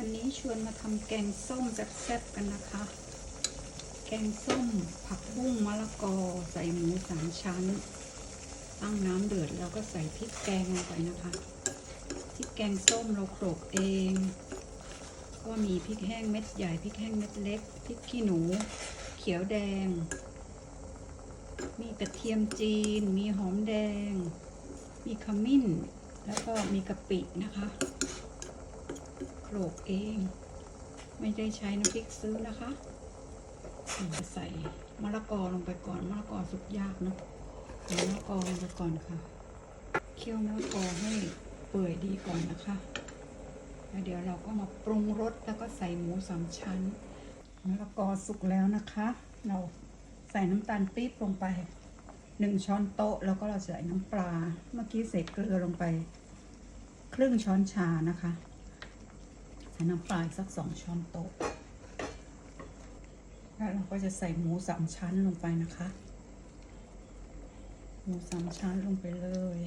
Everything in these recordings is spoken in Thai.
วันนี้ชวนมาทำแกงส้มแซ่บๆกันนะคะ แกงส้มผักบุ้งมะละกอใส่หมูสามชั้น ตั้งน้ำเดือดแล้วก็ใส่พริกแกงลงไปนะคะพริกแกงส้มเราโขลกเอง ก็มีพริกแห้งเม็ดใหญ่พริกแห้งเม็ดเล็กพริกขี้หนู เขียวแดง มีกระเทียมจีน มีหอมแดง มีขมิ้น แล้วก็มีกะปินะคะ โขลกเอง ไม่ได้ใช้น้ำพริกซื้อนะคะจะใส่มะละกอลงไปก่อนมะละกอสุกยากนะใส่มะละกอลงไปก่อนค่ะเคี่ยวมะละกอให้เปื่อยดีก่อนนะคะแล้วเดี๋ยวเราก็มาปรุงรสแล้วก็ใส่หมูสามชั้นมะละกอสุกแล้วนะคะ เราใส่น้ำตาลปี๊บลงไปหนึ่งช้อนโต๊ะแล้วก็เราใส่น้ำปลา เมื่อกี้ใส่เกลือลงไป ครึ่งช้อนชานะคะ ใส่น้ำปลาสักสองช้อนโต๊ะ แล้วเราก็จะใส่หมูสามชั้นลงไปนะคะ หมูสามชั้นลงไปเลย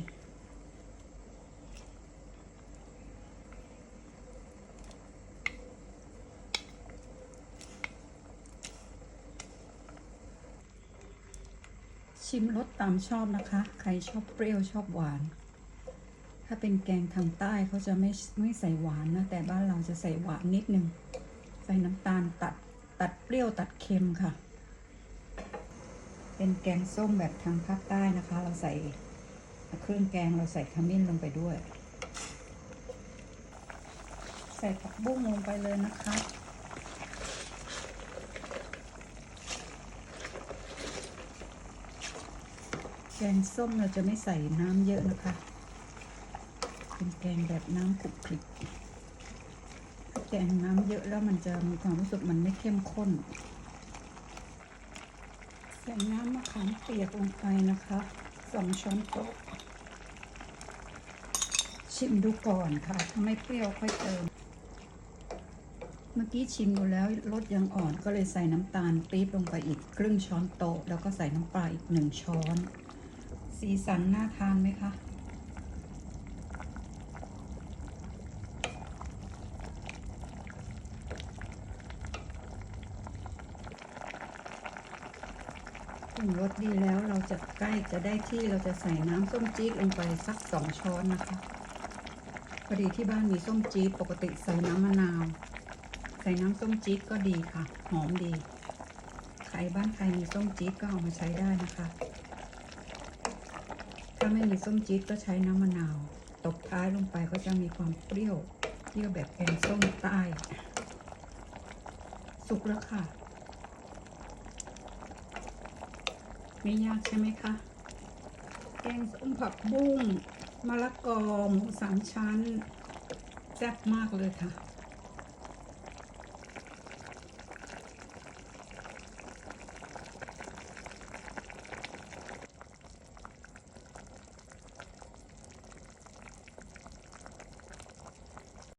ชิมรสตามชอบนะคะ ใครชอบเปรี้ยวชอบหวาน ถ้าเป็นแกงทางใต้เขาจะไม่ไม่ใส่หวานนะ แต่บ้านเราจะใส่หวานนิดนึง ใส่น้ำตาลตัดตัดเปรี้ยวตัดเค็มค่ะ เป็นแกงส้มแบบทางภาคใต้นะคะ เราใส่เครื่องแกงเราใส่ขมิ้นลงไปด้วย ใส่ผักบุ้งลงไปเลยนะคะแกงส้มเราจะไม่ใส่น้ำเยอะนะคะ เป็นแกงแบบน้ำขลุกคลิกถ้าแกงน้ำเยอะแล้วมันจะมีความรู้สึกมันไม่เข้มข้น ใส่น้ำมะขามเปียกลงไปนะคะสองช้อนโต๊ะ ชิมดูก่อนค่ะ ถ้าไม่เปรี้ยวค่อยเติม เมื่อกี้ชิมดูแล้วรสยังอ่อนก็เลยใส่น้ำตาลปี๊บลงไปอีกครึ่งช้อนโต๊ะ แล้วก็ใส่น้ำปลาอีกหนึ่งช้อน สีสันน่าทานไหมคะ ปรุงรสดีแล้วเราจะใกล้จะได้ที่เราจะใส่น้ำส้มจี๊ดลงไปสักสองช้อนนะคะพอดีที่บ้านมีส้มจี๊ดปกติใส่น้ำมะนาว ใส่น้ำส้มจี๊ดก็ดีค่ะ หอมดี ใครบ้านใครมีส้มจี๊ดก็เอามาใช้ได้นะคะ ถ้าไม่มีส้มจี๊ดก็ใช้น้ำมะนาวตบท้ายลงไปก็จะมีความเปรี้ยวเปรี้ยวแบบแกงส้มใต้สุกแล้วค่ะ ไม่ยากใช่ไหมคะ แกงส้มผักบุ้งมะละกอหมูสามชั้น แซ่บมากเลยค่ะ